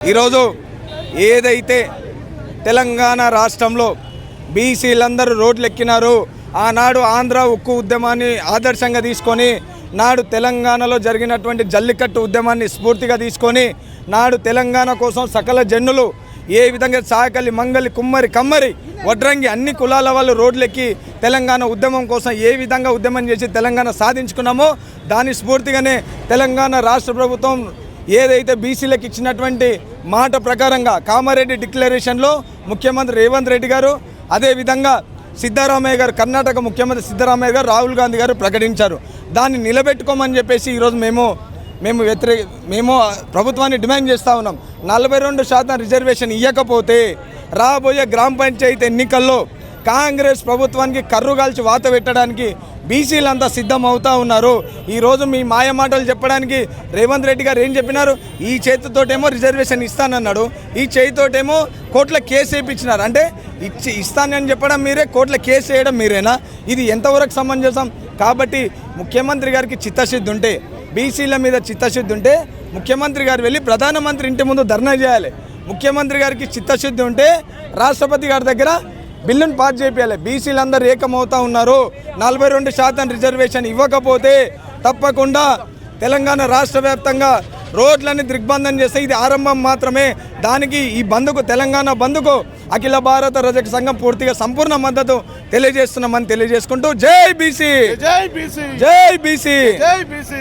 ఈరోజు ఏదైతే తెలంగాణ రాష్ట్రంలో బీసీలందరూ రోడ్లెక్కినారు ఆనాడు ఆంధ్ర ఉక్కు ఉద్యమాన్ని ఆదర్శంగా తీసుకొని నాడు తెలంగాణలో జరిగినటువంటి జల్లికట్టు ఉద్యమాన్ని స్ఫూర్తిగా తీసుకొని నాడు తెలంగాణ కోసం సకల జన్నులు ఏ విధంగా సాకలి మంగలి కుమ్మరి కమ్మరి వడ్రంగి అన్ని కులాల వాళ్ళు రోడ్లెక్కి తెలంగాణ ఉద్యమం కోసం ఏ విధంగా ఉద్యమం చేసి తెలంగాణ సాధించుకున్నామో దాని స్ఫూర్తిగానే తెలంగాణ రాష్ట్ర ప్రభుత్వం ఏదైతే బీసీలకు ఇచ్చినటువంటి మాట ప్రకారంగా కామారెడ్డి డిక్లరేషన్లో ముఖ్యమంత్రి రేవంత్ రెడ్డి గారు అదేవిధంగా సిద్ధరామయ్య గారు కర్ణాటక ముఖ్యమంత్రి సిద్ధరామయ్య గారు రాహుల్ గాంధీ గారు ప్రకటించారు. దాన్ని నిలబెట్టుకోమని చెప్పేసి ఈరోజు మేము మేము వ్యతిరేక మేము ప్రభుత్వాన్ని డిమాండ్ చేస్తూ ఉన్నాం. నలభై రెండు శాతం రిజర్వేషన్ ఇవ్వకపోతే రాబోయే గ్రామ పంచాయతీ ఎన్నికల్లో కాంగ్రెస్ ప్రభుత్వానికి కర్రు కాల్చి వాత పెట్టడానికి బీసీలంతా సిద్ధం ఉన్నారు. ఈరోజు మీ మాయ మాటలు చెప్పడానికి రేవంత్ రెడ్డి గారు ఏం చెప్పినారు? ఈ చేతితోటేమో రిజర్వేషన్ ఇస్తానన్నాడు. ఈ చేతితోటేమో కోట్ల కేసు వేయించినారు. అంటే ఇచ్చి ఇస్తానని చెప్పడం మీరే కోట్ల కేసు వేయడం మీరేనా? ఇది ఎంతవరకు సమంజసం? కాబట్టి ముఖ్యమంత్రి గారికి చిత్తశుద్ధి ఉంటే బీసీల మీద చిత్తశుద్ధి ఉంటే ముఖ్యమంత్రి గారు వెళ్ళి ప్రధానమంత్రి ఇంటి ముందు ధర్నా చేయాలి. ముఖ్యమంత్రి గారికి చిత్తశుద్ధి ఉంటే రాష్ట్రపతి గారి దగ్గర బిల్లును పాస్ చేయాలి బీసీలందరూ ఏకమవుతా ఉన్నారు. నలభై రెండు శాతం రిజర్వేషన్ ఇవ్వకపోతే తప్పకుండా తెలంగాణ రాష్ట్ర వ్యాప్తంగా రోడ్లని దిగ్బంధం చేస్తే ఇది ఆరంభం మాత్రమే. దానికి ఈ బంద్కు తెలంగాణ బంద్కు అఖిల భారత రజక సంఘం పూర్తిగా సంపూర్ణ మద్దతు తెలియజేస్తున్నామని తెలియజేసుకుంటూ జై బీసీ! జై బీసీ! జై బీసీ! జై బీసీ!